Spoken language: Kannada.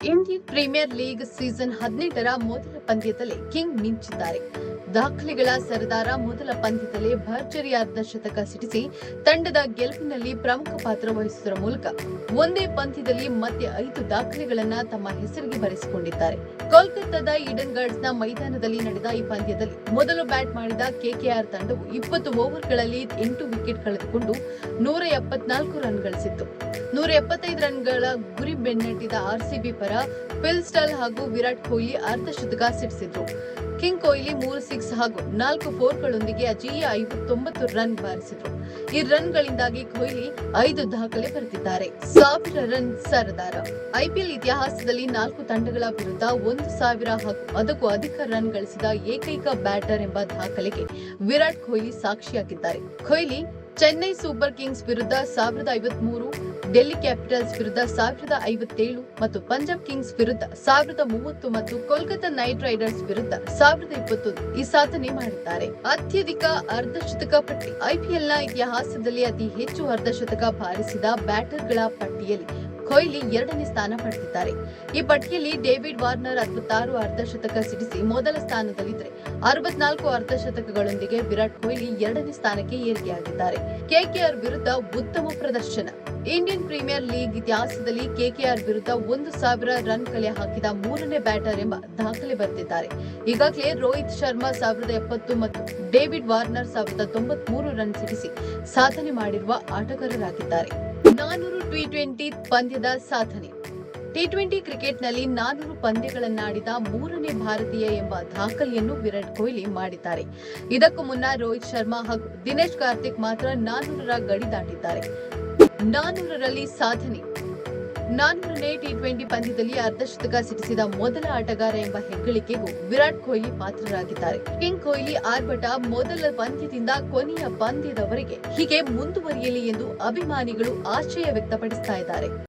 ಇಂಡಿಯನ್ ಪ್ರೀಮಿಯರ್ ಲೀಗ್ ಸೀಸನ್ ಹದಿನೆಂಟರ ಮೊದಲ ಪಂದ್ಯದಲ್ಲಿ ಕಿಂಗ್ ಮಿಂಚಿದ್ದಾರೆ. ದಾಖಲೆಗಳ ಸರದಾರ ಮೊದಲ ಪಂದ್ಯದಲ್ಲಿ ಭರ್ಜರಿಯಾದ ಅರ್ಧಶತಕ ಸಿಡಿಸಿ ತಂಡದ ಗೆಲುವಿನಲ್ಲಿ ಪ್ರಮುಖ ಪಾತ್ರ ವಹಿಸುವುದರ ಮೂಲಕ ಒಂದೇ ಪಂದ್ಯದಲ್ಲಿ ಮತ್ತೆ ಐದು ದಾಖಲೆಗಳನ್ನ ತಮ್ಮ ಹೆಸರಿಗೆ ಬರೆಸಿಕೊಂಡಿದ್ದಾರೆ. ಕೋಲ್ಕತ್ತಾದ ಈಡನ್ ಗಾರ್ಡ್ಸ್ನ ಮೈದಾನದಲ್ಲಿ ನಡೆದ ಈ ಪಂದ್ಯದಲ್ಲಿ ಮೊದಲು ಬ್ಯಾಟ್ ಮಾಡಿದ ಕೆಕೆಆರ್ ತಂಡವು ಇಪ್ಪತ್ತು ಓವರ್ಗಳಲ್ಲಿ ಎಂಟು ವಿಕೆಟ್ ಕಳೆದುಕೊಂಡು ನೂರ ಎಪ್ಪತ್ನಾಲ್ಕು ರನ್ ಗಳಿಸಿತ್ತು. ನೂರ ಎಪ್ಪತ್ತೈದು ರನ್ಗಳ ಗುರಿ ಬೆನ್ನಟ್ಟಿದ ಆರ್ಸಿಬಿ ಪರ ಫಿಲ್ ಸ್ಟಲ್ ಹಾಗೂ ವಿರಾಟ್ ಕೊಹ್ಲಿ ಅರ್ಧಶತಕ ಸಿಡಿಸಿದ್ರು. ಕಿಂಗ್ ಕೊಹ್ಲಿ ಮೂರು ಸಿಕ್ಸ್ ಹಾಗೂ ನಾಲ್ಕು ಫೋರ್ಗಳೊಂದಿಗೆ ಅಜೇಯ ಐವತ್ತೊಂಬತ್ತು ರನ್ ಬಾರಿಸಿದರು. ಈ ರನ್ಗಳಿಂದಾಗಿ ಕೊಹ್ಲಿ ಐದು ದಾಖಲೆ ಬರೆದಿದ್ದಾರೆ. ಸಾವಿರ ರನ್ ಸರದಾರ. ಐಪಿಎಲ್ ಇತಿಹಾಸದಲ್ಲಿ ನಾಲ್ಕು ತಂಡಗಳ ವಿರುದ್ಧ ಒಂದು ಸಾವಿರ ಹಾಗೂ ಅದಕ್ಕೂ ಅಧಿಕ ರನ್ ಗಳಿಸಿದ ಏಕೈಕ ಬ್ಯಾಟರ್ ಎಂಬ ದಾಖಲೆಗೆ ವಿರಾಟ್ ಕೊಹ್ಲಿ ಸಾಕ್ಷಿಯಾಗಿದ್ದಾರೆ. ಕೊಹ್ಲಿ, ಚೆನ್ನೈ ಸೂಪರ್ ಕಿಂಗ್ಸ್ ವಿರುದ್ಧ ಸಾವಿರದ ಐವತ್ಮೂರು ಡೆಲ್ಲಿ ಕ್ಯಾಪಿಟಲ್ಸ್ ವಿರುದ್ಧ ಸಾವಿರದ ಐವತ್ತೇಳು ಮತ್ತು ಪಂಜಾಬ್ ಕಿಂಗ್ಸ್ ವಿರುದ್ಧ ಸಾವಿರದ ಮೂವತ್ತು ಮತ್ತು ಕೋಲ್ಕತ್ತಾ ನೈಟ್ ರೈಡರ್ಸ್ ವಿರುದ್ಧ ಸಾವಿರದ ಇಪ್ಪತ್ತೊಂದು ಈ ಸಾಧನೆ ಮಾಡಿದ್ದಾರೆ. ಅತ್ಯಧಿಕ ಅರ್ಧಶತಕ ಪಟ್ಟಿ. ಐಪಿಎಲ್ನ ಇತಿಹಾಸದಲ್ಲಿ ಅತಿ ಹೆಚ್ಚು ಅರ್ಧಶತಕ ಬಾರಿಸಿದ ಬ್ಯಾಟರ್ಗಳ ಪಟ್ಟಿಯಲ್ಲಿ ಕೊಹ್ಲಿ ಎರಡನೇ ಸ್ಥಾನ ಪಡೆದಿದ್ದಾರೆ. ಈ ಪಟ್ಟಿಯಲ್ಲಿ ಡೇವಿಡ್ ವಾರ್ನರ್ ಅರವತ್ತಾರು ಅರ್ಧಶತಕ ಸಿಡಿಸಿ ಮೊದಲ ಸ್ಥಾನದಲ್ಲಿದ್ದರೆ ಅರವತ್ನಾಲ್ಕು ಅರ್ಧಶತಕಗಳೊಂದಿಗೆ ವಿರಾಟ್ ಕೊಹ್ಲಿ ಎರಡನೇ ಸ್ಥಾನಕ್ಕೆ ಏರಿಕೆಯಾಗಿದ್ದಾರೆ. ಕೆಕೆಆರ್ ವಿರುದ್ಧ ಉತ್ತಮ ಪ್ರದರ್ಶನ. ಇಂಡಿಯನ್ ಪ್ರೀಮಿಯರ್ ಲೀಗ್ ಇತಿಹಾಸದಲ್ಲಿ ಕೆಕೆಆರ್ ವಿರುದ್ಧ ಒಂದು ಸಾವಿರ ರನ್ ಕಲೆ ಹಾಕಿದ ಮೂರನೇ ಬ್ಯಾಟರ್ ಎಂಬ ದಾಖಲೆ ಬರೆದಿದ್ದಾರೆ. ಈಗಾಗಲೇ ರೋಹಿತ್ ಶರ್ಮಾ ಸಾವಿರದ ಎಪ್ಪತ್ತು ಮತ್ತು ಡೇವಿಡ್ ವಾರ್ನರ್ ಸಾವಿರದ ತೊಂಬತ್ಮೂರು ರನ್ ಸಿಡಿಸಿ ಸಾಧನೆ ಮಾಡಿರುವ ಆಟಗಾರರಾಗಿದ್ದಾರೆ. ನಾನೂರು ಟಿ ಟ್ವೆಂಟಿ ಪಂದ್ಯದ ಸಾಧನೆ. ಟಿ ಟ್ವೆಂಟಿ ಕ್ರಿಕೆಟ್ನಲ್ಲಿ ನಾನೂರು ಪಂದ್ಯಗಳನ್ನಾಡಿದ ಮೂರನೇ ಭಾರತೀಯ ಎಂಬ ದಾಖಲೆಯನ್ನು ವಿರಾಟ್ ಕೊಹ್ಲಿ ಮಾಡಿದ್ದಾರೆ. ಇದಕ್ಕೂ ಮುನ್ನ ರೋಹಿತ್ ಶರ್ಮಾ ಹಾಗೂ ದಿನೇಶ್ ಕಾರ್ತಿಕ್ ಮಾತ್ರ ನಾನೂರರ ಗಡಿ ದಾಟಿದ್ದಾರೆ. ನಾನೂರರಲ್ಲಿ ಸಾಧನೆ. ನಾನೂರನೇ ಟಿ ಟ್ವೆಂಟಿ ಪಂದ್ಯದಲ್ಲಿ ಅರ್ಧಶತಕ ಸಿಡಿಸಿದ ಮೊದಲ ಆಟಗಾರ ಎಂಬ ಹೆಗ್ಗಳಿಕೆಗೂ ವಿರಾಟ್ ಕೊಹ್ಲಿ ಪಾತ್ರರಾಗಿದ್ದಾರೆ. ಕಿಂಗ್ ಕೊಹ್ಲಿ ಆರ್ಭಟ ಮೊದಲ ಪಂದ್ಯದಿಂದ ಕೊನೆಯ ಪಂದ್ಯದವರೆಗೆ ಹೀಗೆ ಮುಂದುವರಿಯಲಿ ಎಂದು ಅಭಿಮಾನಿಗಳು ಆಶ್ಚರ್ಯ ವ್ಯಕ್ತಪಡಿಸ್ತಾ ಇದ್ದಾರೆ.